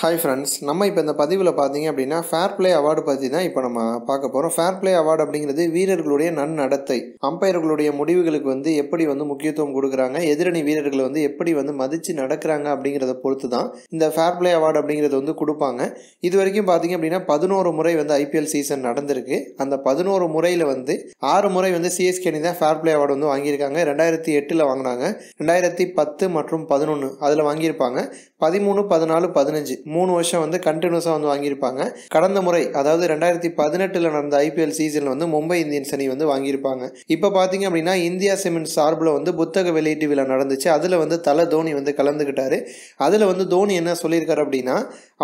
Hi friends நம்ம இப்போ இந்த பதிவில் பார்த்தீங்க அப்படின்னா ஃபேர் ப்ளே அவார்டு பற்றி தான் இப்போ நம்ம பார்க்க போகிறோம் ஃபேர் ப்ளே அவார்டு அப்படிங்கிறது வீரர்களுடைய நன்னடத்தை அம்பையர்களுடைய முடிவுகளுக்கு வந்து எப்படி வந்து முக்கியத்துவம் கொடுக்குறாங்க எதிரணி வீரர்களை வந்து எப்படி வந்து மதித்து நடக்கிறாங்க அப்படிங்கிறத பொறுத்து தான் இந்த ஃபேர் ப்ளே அவார்டு அப்படிங்கிறது வந்து கொடுப்பாங்க. இது வரைக்கும் பார்த்தீங்க அப்படின்னா பதினோரு முறை வந்து ஐபிஎல் சீசன் நடந்திருக்கு. அந்த பதினோரு முறையில் வந்து ஆறு முறை வந்து சிஎஸ்கே அணி தான் ஃபேர் பிளே அவார்டு வந்து வாங்கியிருக்காங்க. ரெண்டாயிரத்தி எட்டில் வாங்கினாங்க. ரெண்டாயிரத்தி பத்து மற்றும் பதினொன்று அதில் வாங்கியிருப்பாங்க. பதிமூணு பதினாலு பதினஞ்சு மூணு வருஷம் வந்து கண்டினியூஸாக வந்து வாங்கியிருப்பாங்க. கடந்த முறை அதாவது ரெண்டாயிரத்தி பதினெட்டில் நடந்த ஐபிஎல் சீசனில் வந்து மும்பை இந்தியன்ஸ் அணி வந்து வாங்கியிருப்பாங்க. இப்போ பார்த்தீங்க அப்படின்னா இந்தியா சிமெண்ட் சார்பில் வந்து புத்தக வெளியீட்டு விழா நடந்துச்சு. அதில் வந்து தலை தோனி வந்து கலந்துக்கிட்டாரு அதில் வந்து தோனி என்ன சொல்லியிருக்காரு அப்படின்னா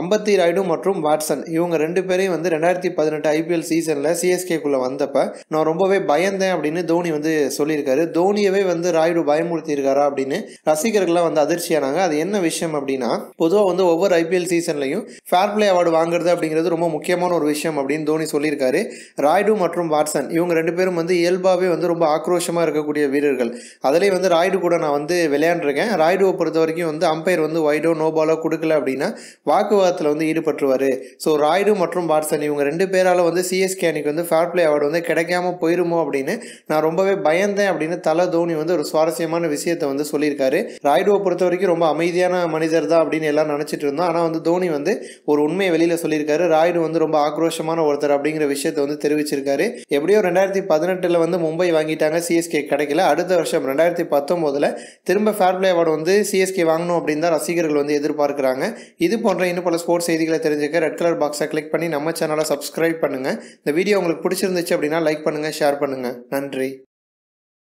அம்பத்தி ராய்டு மற்றும் வாட்சன் இவங்க ரெண்டு பேரையும் வந்து ரெண்டாயிரத்தி பதினெட்டு ஐபிஎல் சீசனில் சிஎஸ்கேக்குள்ளே வந்தப்போ நான் ரொம்பவே பயந்தேன் அப்படின்னு தோனி வந்து சொல்லியிருக்காரு. தோனியவே வந்து ராய்டு பயமுறுத்தியிருக்காரா அப்படின்னு ரசிகர்கள்லாம் வந்து அதிர்ச்சியானாங்க. அது என்ன விஷயம் அப்படின்னா பொதுவாக வந்து ஒவ்வொரு ஐபிஎல் சீசன்லையும் ஃபேர் பிளே அவார்டு வாங்குறது அப்படிங்கிறது ரொம்ப முக்கியமான ஒரு விஷயம் அப்படின்னு தோனி சொல்லியிருக்காரு. ராய்டு மற்றும் வாட்சன் இவங்க ரெண்டு பேரும் வந்து இயல்பாகவே வந்து ரொம்ப ஆக்ரோஷமாக இருக்கக்கூடிய வீரர்கள். அதுலேயும் வந்து ராய்டு கூட நான் வந்து விளையாண்டுருக்கேன். ராய்டுவை பொறுத்த வரைக்கும் வந்து அம்பையர் வந்து ஒய்டோ நோ பாலோ கொடுக்கல அப்படின்னா வாக்குவாதத்தில் வந்து ஈடுபட்டுருவார். ஸோ ராய்டு மற்றும் வாட்சன் இவங்க ரெண்டு பேரால் வந்து சிஎஸ்கே அணிக்கு வந்து ஃபேர் பிளே அவார்டு வந்து கிடைக்காம போயிருமோ அப்படின்னு நான் ரொம்பவே பயந்தேன் அப்படின்னு தலை தோனி வந்து ஒரு சுவாரஸ்யமான விஷயத்தை வந்து சொல்லியிருக்காரு. ராய்டுவை பொறுத்த வரைக்கும் ரொம்ப அமைதியான மனிதர் தான் அப்படின்னு எல்லாம் நினச்சிட்டு இருந்தோம். ஆனால் வந்து தோனி வந்து ஒரு உண்மையை வெளியில் சொல்லியிருக்காரு. ராய்டு வந்து ரொம்ப ஆக்ரோஷமான ஒருத்தர் அப்படிங்கிற விஷயத்த வந்து தெரிவிச்சிருக்காரு. எப்படியோ ரெண்டாயிரத்தி பதினெட்டில் வந்து மும்பை வாங்கிட்டாங்க. சிஎஸ்கே கிடைக்கல. அடுத்த வருஷம் ரெண்டாயிரத்தி பத்தொம்போதில் திரும்ப ஃபேர் பிளே அவார்டு வந்து சிஎஸ்கே வாங்கணும் அப்படின்னு தான் ரசிகர்கள் வந்து எதிர்பார்க்குறாங்க. இது போன்ற இன்னும் பல ஸ்போர்ட்ஸ் செய்திகளை தெரிஞ்சுக்க ரெட் கலர் பாக்ஸை கிளிக் பண்ணி நம்ம சேனலை சப்ஸ்கிரைப் பண்ணுங்கள் இந்த வீடியோ உங்களுக்கு பிடிச்சிருந்துச்சு அப்படின்னா லைக் பண்ணுங்கள் ஷேர் பண்ணுங்கள் நன்றி.